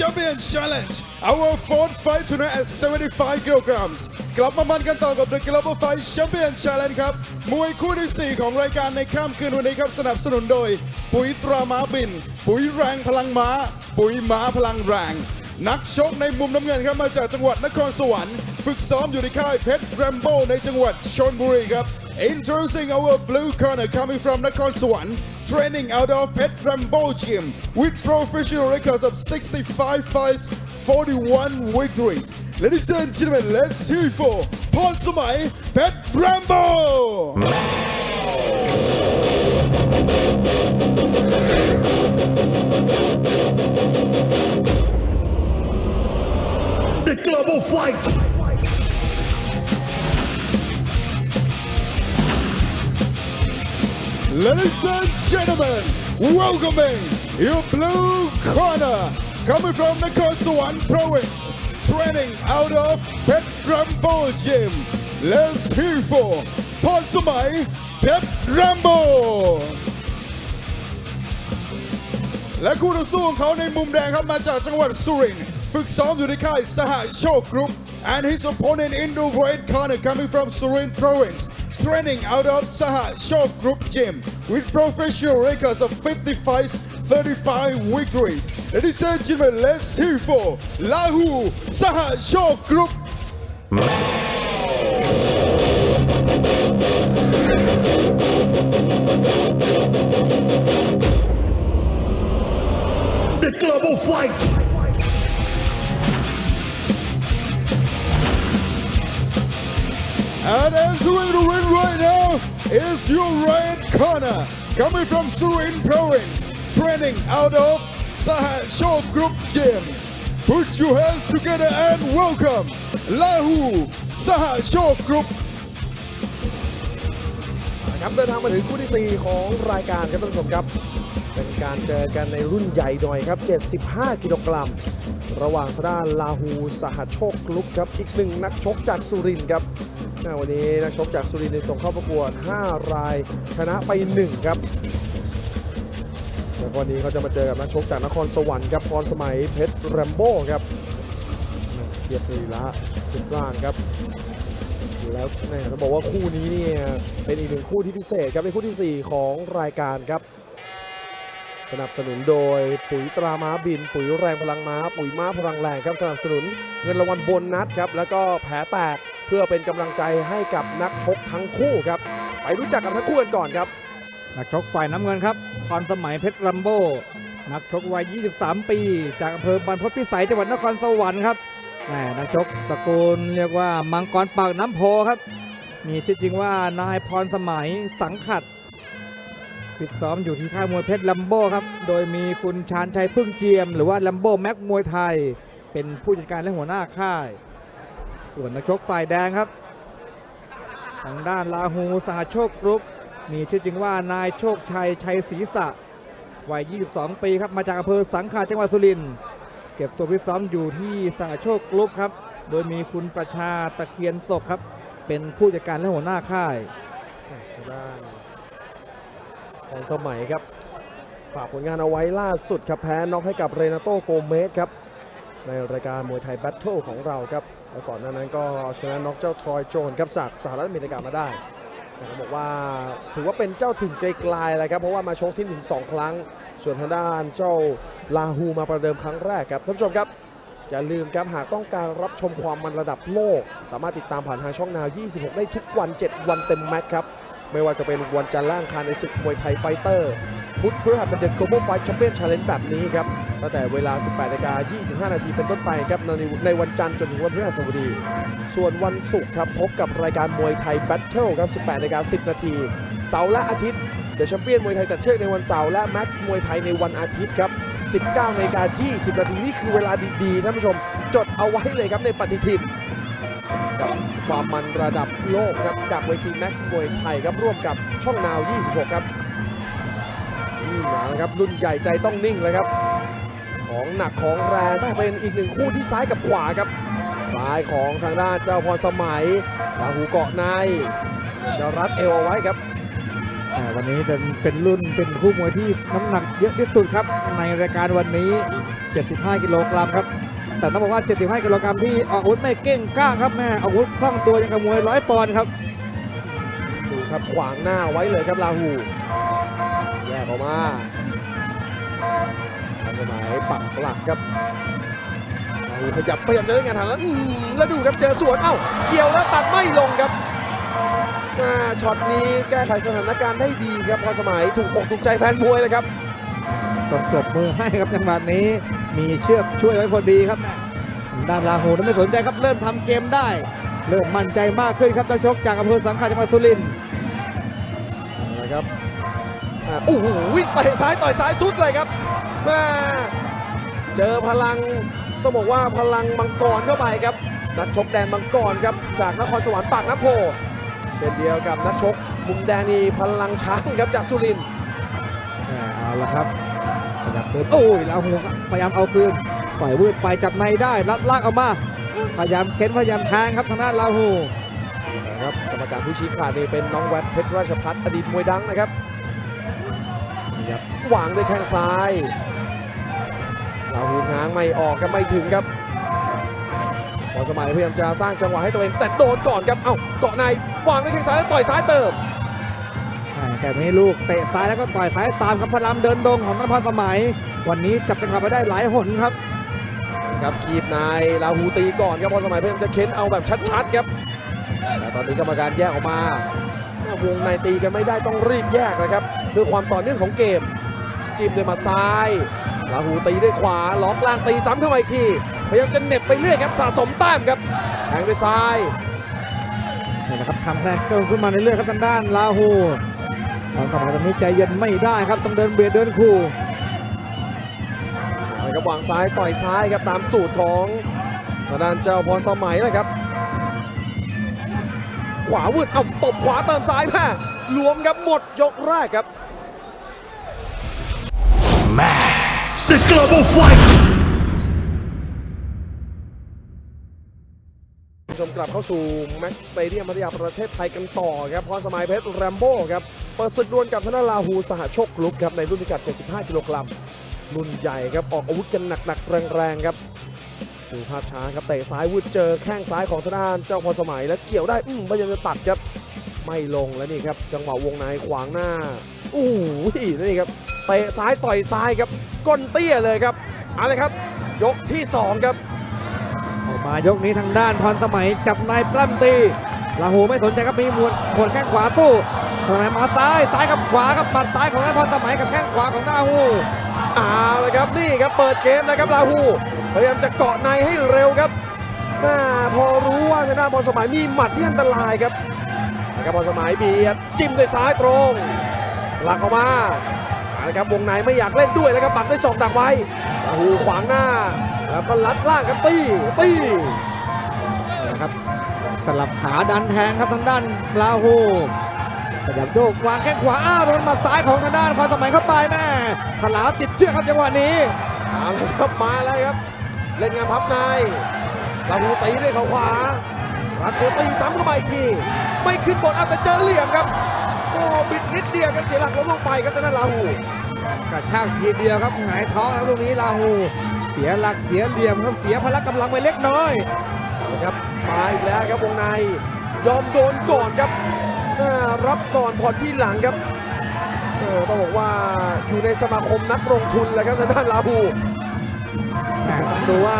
Champion Challenge. Our fourth fight tonight at 75 kilograms. กลับมามันกันต่อกับ The Global Fight Champion Challenge ครับ มวยคู่ที่ 4 ของรายการในค่ำคืนวันนี้ครับ สนับสนุนโดย ปุ๋ยตราม้าบิน ปุ๋ยแรงพลังม้า ปุ๋ยม้าพลังแรง นักชกในมุมน้ำเงินครับ มาจากจังหวัดนครสวรรค์ ฝึกซ้อมอยู่ในค่ายเพชรแรมโบ้ในจังหวัดชนบุรีครับ Introducing our blue corner coming from Nakhon Sawan, training out of Pet Rambo Gym with professional records of 65 fights, 41 victories. Ladies and gentlemen, let's hear for Paul Sumai, Pet Rambo! The Global Fight. Ladies and gentlemen, welcoming your blue corner coming from Nakhon Sawan province, training out of Pet Rambo Gym. Let's hear it for Paul Sumai, Pet Rambo! และคู่ต่อสู้ของเขาในมุมแดงครับมาจากจังหวัดสุรินทร์ฝึกซ้อมอยู่ในค่ายสหโชคกรุ๊ป and his opponent in the red corner coming from Surin province training out of Saha Shok Group Gym with professional records of 55, 35 victories ladies and gentlemen let's hear for Lahu Saha Shok Group The Global Fight. And entering the ring right now is your red corner, coming from Surin Province, training out of Sahat Show Group Gym. Put your hands together and welcome Lahu Sahat Show Group ครับเดินทางมาถึงคู่ที่ 4 ของรายการครับท่านผู้ชมครับ เป็นการเจอกันในรุ่นใหญ่หน่อยครับ 75 กิโลกรัม ระหว่างทางด้านลาหูสหโชคกลุกครับ อีกหนึ่งนักชกจากสุรินทร์ครับ วันนี้นักชกจากสุรินทร์ส่งเข้าประกวด 5 ราย ชนะไป 1 ครับแล้ววันนี้เขาจะมาเจอกับนักชกจากนครสวรรค์ครับพรสมัยเพชรแรมโบ้ครับเทียบสรีระรูปร่างครับ แล้วแม่ต้องบอกว่าคู่นี้เนี่ยเป็นอีกหนึ่งคู่ที่พิเศษครับเป็นคู่ทีสี่ 4 ของรายการครับ สนับสนุนโดยปุ๋ยตราม้าบิน ปุ๋ยแรงพลังม้า ปุ๋ยม้าพลังแรงครับสนับสนุนเงินรางวัลโบนนัดครับแล้วก็แผลแตก พื่อเป็นกำลังใจให้กับนักชกทั้งคู่ครับ ไปรู้จักกับทั้งคู่กันก่อนครับ นักชกฝ่ายน้ำเงินครับพรสมัยเพชรลัมโบ นักชกวัย 23 ปี จากอำเภอบรรพตพิสัยจังหวัดนครสวรรค์ครับแหมนักชกตระกูลเรียกว่ามังกรปากน้ำโพครับ มีชื่อจริงว่านายพรสมัยสังขัดฟิตซ้อมอยู่ที่ค่ายมวยเพชรลัมโบครับ โดยมีคุณชาญชัยพึ่งเจียม หรือว่าลัมโบแม็กมวยไทย เป็นผู้จัดการและหัวหน้าค่าย ส่วนนักชกฝ่ายแดงครับ ทางด้านลาหูสหโชคกรุ๊ปมีชื่อจริงว่านายโชคชัยชัยศรีสะวัย 22 ปีครับมาจากอำเภอสังขารจังหวัดสุรินทร์เก็บตัวฟิซ้อมอยู่ที่สหโชคกรุ๊ปครับ โดยมีคุณประชาตะเคียนศกครับ เป็นผู้จัดการและหัวหน้าค่ายทางด้านของสมัยครับฝากผลงานเอาไว้ล่าสุดครับแพ้น็อกให้กับเรนาโตโกเมสครับ ในรายการมวยไทยแบทเทิลของเราครับแล้วก่อนหน้านั้นก็ชนะน็อกเจ้าทรอยโจนครับจากสหรัฐอเมริกามาได้แต่บอกว่าถือว่าเป็นเจ้าถิ่นไกลๆเลยครับเพราะว่ามาชกที่ถึง2ครั้ง ส่วนทางด้านเจ้าลาฮูมาประเดิมครั้งแรกครับท่านผู้ชมครับอย่าลืมครับหากต้องการรับชมความมันระดับโลก สามารถติดตามผ่านทางช่องนาว 26 ได้ทุกวัน 7 วันเต็มแม็กซ์ครับไม่ว่าจะเป็นวันจันทร์ล่างคารในศึกมวยไทยไฟเตอร์ พุธพฤหัสบดี Global Fight Champion Challenge แบบนี้ครับ ตั้งแต่เวลา 18นาฬิกา25 นาทีเป็นต้นไปครับในในวันจันทร์จนถึงวันพฤหัสบดี ส่วนวันศุกร์ครับพบกับรายการมวยไทยแบทเทิลครับ 18นาฬิกา10 นาที เสาร์และอาทิตย์เดอะแชมเปี้ยนมวยไทยตัดเชือกในวันเสาร์และแม็กซ์มวยไทยในวันอาทิตย์ครับ 19นาฬิกา20 นาทีนี่คือเวลาดีๆท่านผู้ชม จดเอาไว้เลยครับในปฏิทินกับความมันระดับโลกครับจากเวทีแม็กซ์มวยไทยครับร่วมกับช่องนาว 26 ครับ นี่นะครับรุ่นใหญ่ใจต้องนิ่งเลยครับ ของหนักของแรงได้เป็นอีกหนึ่งคู่ที่ซ้ายกับขวาครับ ซ้ายของทางด้านเจ้าพรสมัยลาหูเกาะในจะรัดเอวเอาไว้ครับอ่าวันนี้เป็นเป็นรุ่นเป็นคู่มวยที่น้ำหนักเยอะที่สุดครับ ในรายการวันนี้ 75 กิโลกรัมครับ แต่ต้องบอกว่า 75 กิโลกรัมที่ออกอาวุธไม่เก้งก้างครับแม่ออกอาวุธคล่องตัวยังกับมวยร้อยปอนด์ครับดูครับขวางหน้าไว้เลยครับลาหูแยก ออกมาทันสมัยปักหลักครับลาหูขยับพยายามจะเล่นงานทางแล้วอื้อหือแล้วดูครับเจอสวนเอ้าเกี่ยวแล้วตัดไม่ลงครับอ่าช็อตนี้แก้ไขสถานการณ์ได้ดีครับพอสมัยถูกอกถูกใจแฟนมวยเลยครับต้องปรบมือให้ครับจังหวะนี้มีเชือกช่วยไว้พอดีครับด้านลาหูนั้นไม่สนใจครับเริ่มทำเกมได้ เริ่มมั่นใจมากขึ้นครับนักชกจากอำเภอสังขะจังหวัดสุรินทร์นะครับอ่า โอ้โหเตะซ้ายต่อยซ้ายสุดเลยครับแม่เจอพลังต้องบอกว่าพลังมังกรเข้าไปครับ นักชกแดนมังกรครับจากนครสวรรค์ปากน้ำโพเช่นเดียวกับนักชกมุมแดงนี่พลังช้างครับจากสุรินทร์แหม่เอาละครับพยายามเดินโอ้ยลาหูครับพยายามเอาคืนปล่อยวืดไปจับในได้ลัดลากออกมา พยายามเค้นพยายามแทงครับทางด้านลาหูนะครับกรรมการผู้ชี้ขาดนี่เป็นน้องแวดเพชรราชพัฒน์อดีตมวยดังนะครับนี่ครับ วางด้วยแข้งซ้ายลาหูง้างไม่ออกครับไม่ถึงครับพอสมัยพยายามจะสร้างจังหวะให้ตัวเอง แต่โดนก่อนครับ เอ้าเกาะในวางด้วยแข้งซ้ายแล้วต่อยซ้ายเติมแหม่แต่ไม่ให้ลูกเตะซ้ายแล้วก็ต่อยซ้ายตามครับพลังเดินดงของนพรสมัย วันนี้จับจังหวะไปได้หลายหนครับครับคีบนายลาหูตีก่อนครับพอสมัยพยายามจะเค้นเอาแบบชัดๆครับแต่ตอนนี้กรรมการแยกออกมาวงในตีกันไม่ได้ต้องรีบแยกนะครับเพื่อความต่อเนื่องของเกม จิ้มด้วยมาซ้ายลาหูตีด้วยขวาล็อกล่างตีซ้ำเข้ามาอีกทีพยายามจะเหน็บไปเรื่อยครับสะสมแต้มครับแทงด้วยซ้ายนี่นะครับทำแรกเกิขึ้นมาเรื่อยๆครับทางด้านลาหูตอนสมัยตอนนี้ใจเย็นไม่ได้ครับต้องเดินเบียดเดินคู่เอาละครับวางซ้ายต่อยซ้ายครับตามสูตรของทางด้านเจ้าพรสมัยนะครับ ขวาวืดเอาตบขวาเติมซ้ายแม่รวมครับหมดยกแรกครับ The Global Fight ชมกลับเข้าสู่แม็กซ์สเตเดียมพัทยาประเทศไทยกันต่อครับพรสมัยเพชรแรมโบ้ครับ เปิดศึกดวลกับธนาลาหูสหโชคกรุ๊ปครับ ในรุ่นพิกัด 75 กิโลกรัมรุ่นใหญ่ครับ ออกอาวุธกันหนักๆ แรงๆ ครับดูภาพช้าครับเตะซ้ายวืดเจอแข้งซ้ายของธนาเจ้าพรสมัยแล้วเกี่ยวได้ อืมพยายามจะตัดครับ ไม่ลงแล้วนี่ครับ จังหวะวงในขวางหน้าอู้หูนี่ครับเตะซ้ายต่อยซ้ายครับก้นเตี้ยเลยครับเอาเลยครับ ยกที่สองครับออกมายกนี้ทางด้านพรสมัยจับนายปล้ำตีลาหูไม่สนใจครับมีหมวดหมวดแข้งขวาตู้พรสมัยมาซ้ายซ้ายกับขวาครับปัดซ้ายของนายพรสมัยกับแข้งขวาของลาหูเอาเลยครับนี่ครับเปิดเกมนะครับลาหูพยายามจะเกาะในให้เร็วครับแม่พอรู้ว่าทางด้านพรสมัยมีหมัดที่อันตรายครับนะครับพรสมัยเบียดจิ้มด้วยซ้ายตรงหลักออกมาเอา ละครับวงในไม่อยากเล่นด้วยแล้วครับปักด้วยศอกดักไว้ลาหูขวางหน้า แล้วก็ลัดล่างครับตีตีนะครับสลับขาดันแทงครับทางด้านลาหูขยับโยกวางแข้งขวาอ้าวโดนหมัดซ้ายของทางด้านพรสมัยเข้าไปแม่ขลาติดเชือกครับจังหวะนี้เอาเลยครับมาแล้วครับ เล่นงานพับในลาหูตีด้วยเขาขวารัดตัวตีซ้ำเข้ามาอีกทีไม่ขึ้นบนเอาแต่เจอเหลี่ยมครับ บิดนิดเดียวกันเสียหลักล้มลงไปครับทางด้านลาหูกระชากทีเดียวครับหงายท้องแล้วตรงนี้ลาหูเสียหลักเสียเหลี่ยมครับเสียพละกำลังไปเล็กน้อยนะครับมาอีกแล้วครับวงในยอมโดนก่อนครับรับก่อนผ่อนที่หลังครับเออต้องบอกว่าอยู่ในสมาคมนักลงทุนแล้วครับทางด้านลาหูแหม่ต้องดูว่า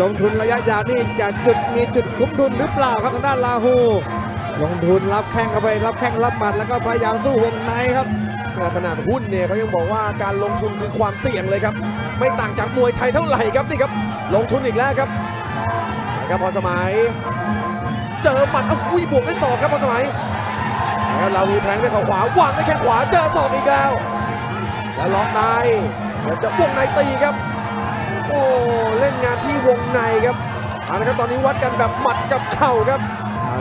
ลงทุนระยะยาวนี่จะจุดมีจุดคุ้มทุนหรือเปล่าครับทางด้านลาหู ลงทุนรับแข้งเข้าไปรับแข้งรับหมัดแล้วก็พยายามสู้วงในครับขนาดหุ้นเนี่ยเขายังบอกว่าการลงทุนคือความเสี่ยงเลยครับ ไม่ต่างจากมวยไทยเท่าไหร่ครับนี่ครับ ลงทุนอีกแล้วครับครับพอสมัย เจอหมัดอ้าวอุ้ยบวกด้วยศอกครับพอสมัยแล้วลาวีแทงด้วยเข่าขวาวางด้วยแข้งขวาเจอศอกอีกแล้วแล้วล็อกในแล้วจะวงในตีครับ โอ้เล่นงานที่วงในครับเอาละครับตอนนี้วัดกันแบบหมัดกับเข่าครับ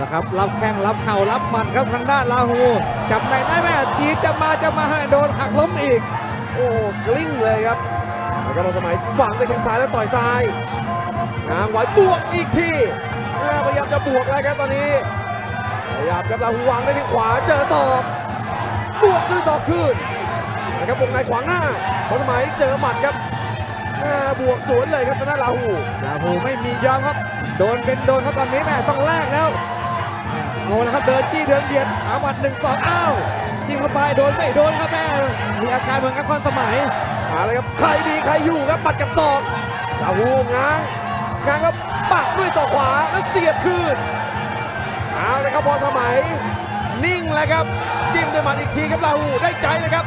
ละครับ รับแข้งรับเข่ารับหมัดครับทางด้านลาหู จับในได้ไหมจีดจะมาจะมาให้โดนหักล้มอีก โอ้กลิ้งเลยครับแล้วก็มาสมัยวางด้วยแข้งซ้ายแล้วต่อยซ้ายง้างไว้บวกอีกทีอ่าพยายามจะบวกแล้วครับตอนนี้พยายามครับลาหูวางด้วยแข้งขวาเจอศอกบวกด้วยศอกคืนนะครับวงในขวางหน้าพอสมัยเจอหมัดครับแม่บวกสวนเลยครับทางด้านลาหูลาหูไม่มียอมครับ โดนเป็นโดนครับตอนนี้แม่ต้องแลกแล้ว เอาละครับเดินจี้เดินเบียดหาหมัดหนึ่งสองอ้าวยิงเข้าไปโดนไม่โดนครับแม่มีอาการเหมือนกับคอนสมัยมาเลยครับใครดีใครอยู่ครับปัดกับศอกลาหูง้างง้างแล้วปักด้วยศอกขวาแล้วเสียบคืนเอาเลยครับพอสมัย นิ่งแล้วครับจิ้มด้วยหมัดอีกทีครับลาหูได้ใจเลยครับ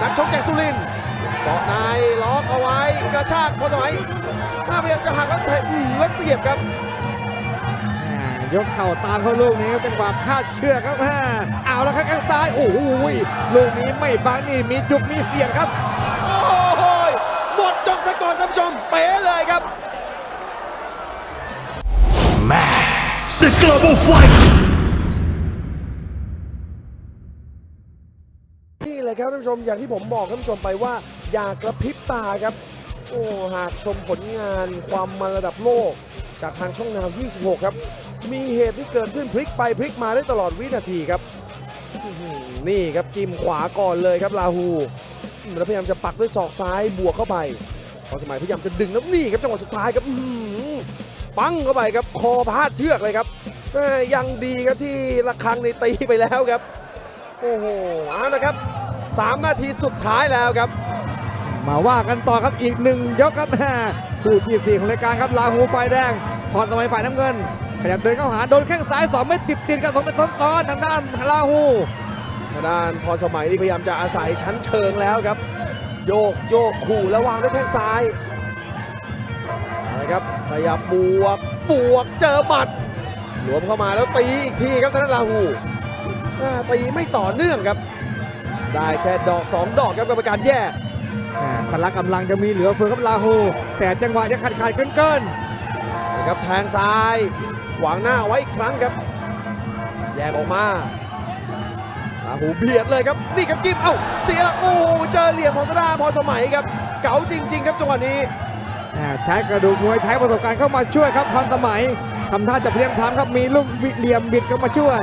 นักชกจากสุรินทร์เกาะในล็อกเอาไว้กระชากพอสมัยหน้าพยายามจะหักแล้วเตะอื้อแล้วเสียบครับ ยกเข่าตามเขาลูกนี้ครับจังหวะคาดเชือกครับแม่เอาละครับข้างซ้าย โอ้โหลูกนี้ไม่บังนี่มีจุกมีเสียงครับ โอ้โหหมดจบซะก่อนท่านผู้ชมเป๋เลยครับ Max. The Global Fight. นี่เลยครับท่านผู้ชมอย่างที่ผมบอกท่านผู้ชมไปว่า อย่ากระพริบตาครับ โอ้หากชมผลงานความมันระดับโลก จากทางช่องนาว 26 ครับ มีเหตุที่เกิดขึ้นพลิกไปพลิกมาได้ตลอดวินาทีครับอื้อหือนี่ครับจิ้มขวาก่อนเลยครับลาหูแล้วพยายามจะปักด้วยศอกซ้ายบวกเข้าไปพอสมัยพยายามจะดึงแล้วนี่ครับจังหวะสุดท้ายครับอื้อหือปังเข้าไปครับคอพาดเชือกเลยครับแม่ยังดีครับที่ระฆังในตีไปแล้วครับ โอ้โหเอาละครับ 3 นาทีสุดท้ายแล้วครับ มาว่ากันต่อครับอีกหนึ่งยกครับแม่คู่ที่สี่ของรายการครับลาหูไฟแดงพรสมัยฝ่ายน้ำเงิน ขยับเดินเข้าหาโดนแข้งซ้ายสองไม่ติดติดกันสองเป็นซ้อนๆทางด้านลาหูทางด้านพอสมัยนี่พยายามจะอาศัยชั้นเชิงแล้วครับ โยกโยกขู่แล้ววางด้วยแข้งซ้ายเอาละครับพยายามบวกบวกเจอหมัดหลวมเข้ามาแล้วตีอีกทีครับทางด้านลาหูตีไม่ต่อเนื่องครับ ได้แค่ดอก 2 ดอกครับกรรมการแยกพละกำลังจะมีเหลือเฟือครับลาหูแต่จังหวะยังขาดขาดเกินเกินะครับแทงซ้าย ขวางหน้าเอาไว้อีกครั้งครับ แยกออกมาลาหูเบียดเลยครับ นี่ครับจิ้ม เอ้า เสียหลักโอ้โหเจอเหลี่ยมของตราพอสมัยครับ เก๋าจริง ๆ ครับจังหวะนี้ๆแหม่ใช้กระดูกมวยใช้ประสบการณ์เข้ามาช่วยครับพรสมัยทำท่าจะเพลียงพล้ำครับมีลูกเหลี่ยมบิดเข้ามาช่วย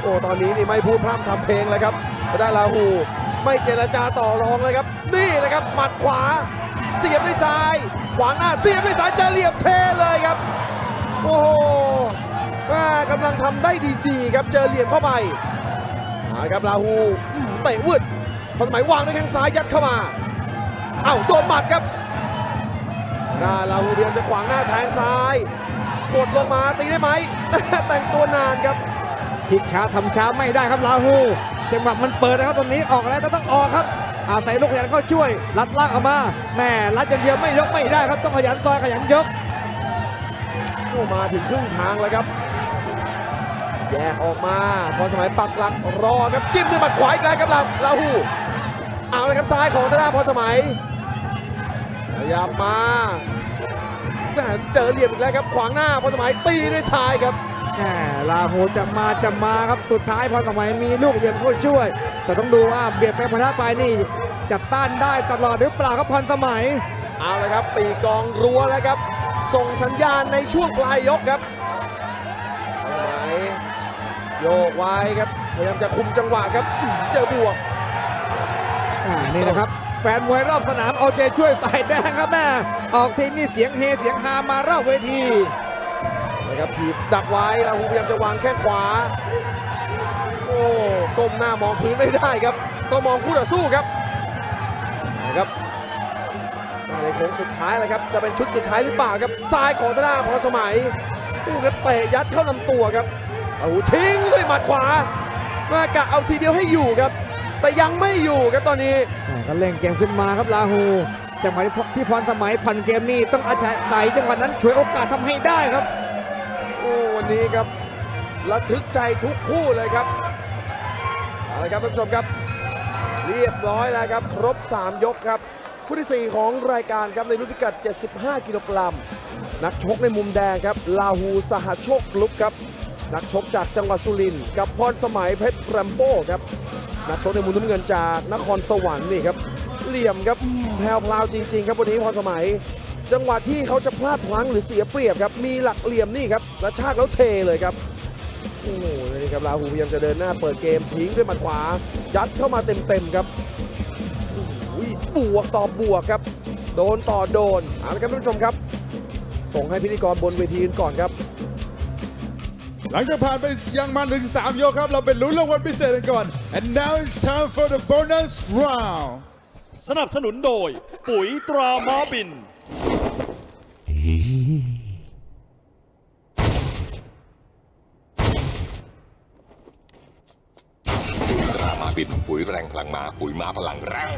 โอ้ตอนนี้นี่ไม่พูดพร่ำทำเพลงเลยครับได้ลาหูไม่เจรจาต่อรองเลยครับ นี่นะครับหมัดขวา เสียบด้วยซ้าย ขวางหน้าเสียบด้วยซ้ายเจอเหลี่ยมเทเลยครับ โอ้โหแม่กำลังทำได้ดีๆครับเจอเหลี่ยมเข้าไปเอาละครับลาหูอื้อเตะวืดพอสมัยวางด้วยแข้งซ้ายยัดเข้ามาเอ้าโดนหมัดครับหน้าลาหูพยายมจะขวางหน้าแทงซ้ายกดลงมาตีได้ไหม แต่งตัวนานครับคิดช้าทำช้าไม่ได้ครับลาหูจังหวะมันเปิดนะครับตรงนี้ออกแล้วต้องออกครับอาศัยลูกขยันเข้าช่วยรัดล่างออกมาแม่รัดอย่างเดียวไม่ยกไม่ได้ครับต้องขยันต่อยขยันยก มาถึงครึ่งทางแล้วครับ แยกออกมาพอสมัยปักหลักรอครับจิ้มด้วยหมัดขวาอีกแล้วครับลาลาหูเอาเลยครับซ้ายของธนาพอสมัยพยายามมาแหม่เจอเหลี่ยมอีกแล้วครับขวางหน้าพอสมัยตีด้วยซ้ายครับแหมลาโหจะมาจะมาครับสุดท้ายพอสมัยมีลูกเหลี่ยมเข้าช่วย แต่ต้องดูว่าเบียดไปพนะไปนี่จัดต้านได้ตลอดหรือเปล่าครับพรสมัยเอาเลยครับปีกองรัวแล้วครับ ส่งสัญญาณในช่วงปลายยกครับพอสมัยโยกไว้ครับพยายามจะคุมจังหวะครับเจอบวกอ่านี่นะครับ แฟนมวยรอบสนามเอาใจช่วยฝ่ายแดงครับแม่ออกทีนี่เสียงเฮเสียงฮามารอบเวทีนะครับถีบดักไว้ลาหูพยายามจะวางแข้งขวาโอ้ก้มหน้ามองพื้นไม่ได้ครับต้องมองคู่ต่อสู้ครับนะครับมาในโค้งสุดท้ายแล้วครับจะเป็นชุดสุดท้ายหรือเปล่าครับซ้ายของธนาพอสมัยอู้ครับเตะยัดเข้าลำตัวครับลาหูทิ้งด้วยหมัดขวามากะเอาทีเดียวให้อยู่ครับ แต่ยังไม่อยู่ครับตอนนี้อ่าก็เล่งเกมขึ้นมาครับลาหูจังหวะที่พรสมัยผ่อนเกมนี้ต้องอาศัยจังหวะนั้นช่วยโอกาสทำให้ได้ครับโอ้วันนี้ครับระทึกใจทุกคู่เลยครับเอาละครับท่านผู้ชมครับ เรียบร้อยแล้วครับ ครบ 3 ยกครับ คู่ที่ 4 ของรายการครับในรุ่นพิกัด 75 กิโลกรัม นักชกในมุมแดงครับ ลาหูสหโชคลุปครับ นักชกจากจังหวัดสุรินทร์กับพรสมัยเพชรแรมโบ้ครับ นักชกในมุมน้ำเงินจากนครสวรรค์นี่ครับ เหลี่ยมครับแพรวพราวจริง ๆ ครับวันนี้พรสมัย จังหวะที่เขาจะพลาดพลั้งหรือเสียเปรียบครับ มีหลักเหลี่ยมนี่ครับกระชากแล้วเทเลยครับโอ้โหนี่ครับลาหูพยายามจะเดินหน้าเปิดเกมทิ้งด้วยหมัดขวายัดเข้ามาเต็มๆครับ บวกต่อบวกครับ โดนต่อโดนเอาละครับท่านผู้ชมครับ ส่งให้พิธีกรบนเวทีกันก่อนครับหลังจากผ่านไปยังมาถึง3ยกครับ เราเป็นลุ้นรางวัลพิเศษกันก่อน and now it's time for the bonus round สนับสนุนโดย ปุ๋ยตราม้าบินตรามาบิน ปุ๋ยแรงพลังมา ปุ๋ยม้าพลังแรง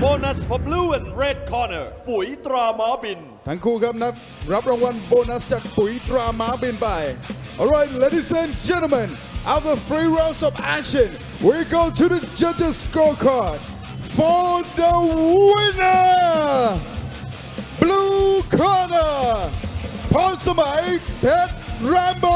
โบนัส for blue and red corner ปุ๋ยตราม้าบิน ทั้งคู่ครับนับรับรางวัลโบนัสจากปุ๋ยตราม้าบินไป Alright ladies and gentlemen after three rounds of action we go to the judges scorecard for the winner blue corner พรสมัยเพชรแรมโบ